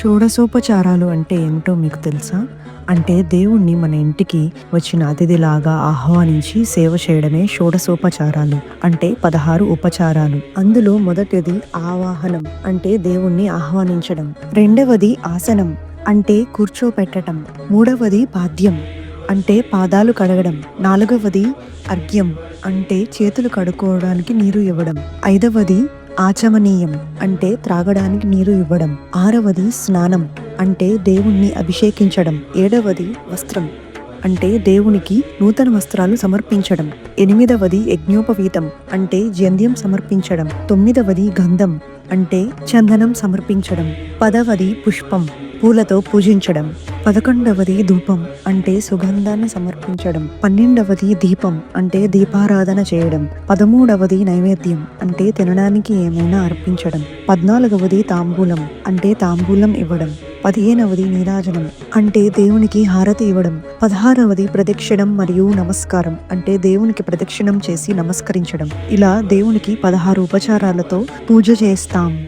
షోడశోపచారాలు అంటే ఏమిటో మీకు తెలుసా? అంటే దేవుణ్ణి మన ఇంటికి వచ్చిన అతిథిలాగా ఆహ్వానించి సేవ చేయడమే షోడశోపచారాలు అంటే పదహారు ఉపచారాలు. అందులో మొదటిది ఆవాహనం అంటే దేవుణ్ణి ఆహ్వానించడం. రెండవది ఆసనం అంటే కూర్చోపెట్టడం. మూడవది పాద్యం అంటే పాదాలు కడగడం. నాలుగవది అర్ఘ్యం అంటే చేతులు కడుక్కోవడానికి నీరు ఇవ్వడం. ఐదవది ఆచమనీయం అంటే త్రాగడానికి నీరు ఇవ్వడం. ఆరవది స్నానం అంటే దేవుణ్ణి అభిషేకించడం. ఏడవది వస్త్రం అంటే దేవునికి నూతన వస్త్రాలు సమర్పించడం. ఎనిమిదవది యజ్ఞోపవీతం అంటే జంధ్యం సమర్పించడం. తొమ్మిదవది గంధం అంటే చందనం సమర్పించడం. పదవది పుష్పం పూలతో పూజించడం. పదకొండవది ధూపం అంటే సుగంధాన్ని సమర్పించడం. పన్నెండవది దీపం అంటే దీపారాధన చేయడం. పదమూడవది నైవేద్యం అంటే తినడానికి ఏమైనా అర్పించడం. పద్నాలుగవది తాంబూలం అంటే తాంబూలం ఇవ్వడం. పదిహేనవది నీరాజనం అంటే దేవునికి హారతి ఇవ్వడం. పదహారవది ప్రదక్షిణం మరియు నమస్కారం అంటే దేవునికి ప్రదక్షిణం చేసి నమస్కరించడం. ఇలా దేవునికి పదహారు ఉపచారాలతో పూజ చేస్తాం.